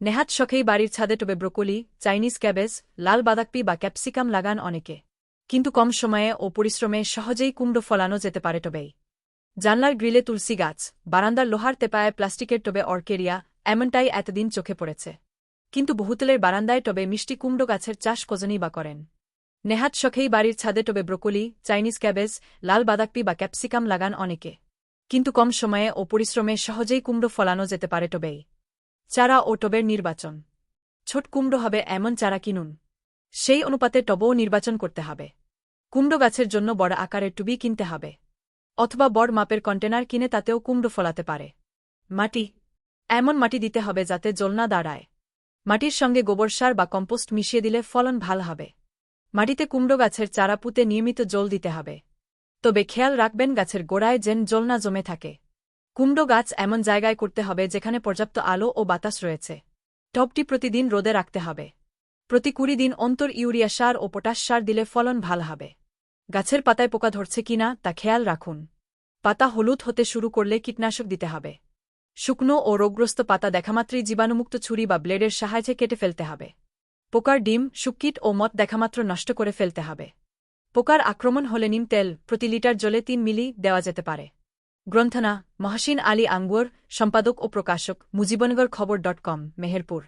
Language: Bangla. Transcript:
নেহাত শখেই বাড়ির ছাদে টবে ব্রোকলি, চাইনিজ ক্যাবেজ, লাল বাদাকপি বা ক্যাপসিকাম লাগান অনেকে। কিন্তু কম সময়ে ও পরিশ্রমে সহজেই কুমড়ো ফলানো যেতে পারে টবেই। জানলার গ্রিলে তুলসী গাছ, বারান্দার লোহার তেপায় প্লাস্টিকের টবে অর্কেরিয়া, এমনটাই এতদিন চোখে পড়েছে। কিন্তু বহুতলের বারান্দায় টবে মিষ্টি কুমড়ো গাছের চাষ কজনই বা করেন। নেহাত শখেই বাড়ির ছাদে টবে ব্রোকলি, চাইনিজ ক্যাবেজ, লাল বাদাকপি বা ক্যাপসিকাম লাগান অনেকে। কিন্তু কম সময়ে ও পরিশ্রমে সহজেই কুমড়ো ফলানো যেতে পারে টবেই। চারা ও টবের নির্বাচন। ছোট কুমড়ো হবে এমন চারা কিনুন। সেই অনুপাতে টবও নির্বাচন করতে হবে। কুমড়ো গাছের জন্য বড় আকারের টুবি কিনতে হবে। অথবা বড় মাপের কন্টেনার কিনে তাতেও কুমড়ো ফলাতে পারে। মাটি। এমন মাটি দিতে হবে যাতে জল না দাঁড়ায়। মাটির সঙ্গে গোবর সার বা কম্পোস্ট মিশিয়ে দিলে ফলন ভালো হবে। মাটিতে কুমড়ো গাছের চারা পুঁতে নিয়মিত জল দিতে হবে। তবে খেয়াল রাখবেন গাছের গোড়ায় যেন জল না জমে থাকে। কুমড়ো গাছ এমন জায়গায় করতে হবে যেখানে পর্যাপ্ত আলো ও বাতাস রয়েছে। টবটি প্রতিদিন রোদে রাখতে হবে। প্রতি কুড়ি দিন অন্তর ইউরিয়া সার ও পটাশ সার দিলে ফলন ভালো হবে। গাছের পাতায় পোকা ধরছে কিনা তা খেয়াল রাখুন। পাতা হলুদ হতে শুরু করলে কীটনাশক দিতে হবে। শুকনো ও রোগগ্রস্ত পাতা দেখামাত্রই জীবাণুমুক্ত ছুরি বা ব্লেডের সাহায্যে কেটে ফেলতে হবে। পোকার ডিম শুকিট ও মত দেখামাত্র নষ্ট করে ফেলতে হবে। পোকার আক্রমণ হলে নিম তেল প্রতি লিটার জলে তিন মিলি দেওয়া যেতে পারে। গ্রন্থনা মহসিন আলী আঙ্গুর সম্পাদক ও প্রকাশক মুজিবনগর খবর ডট কম মেহেরপুর।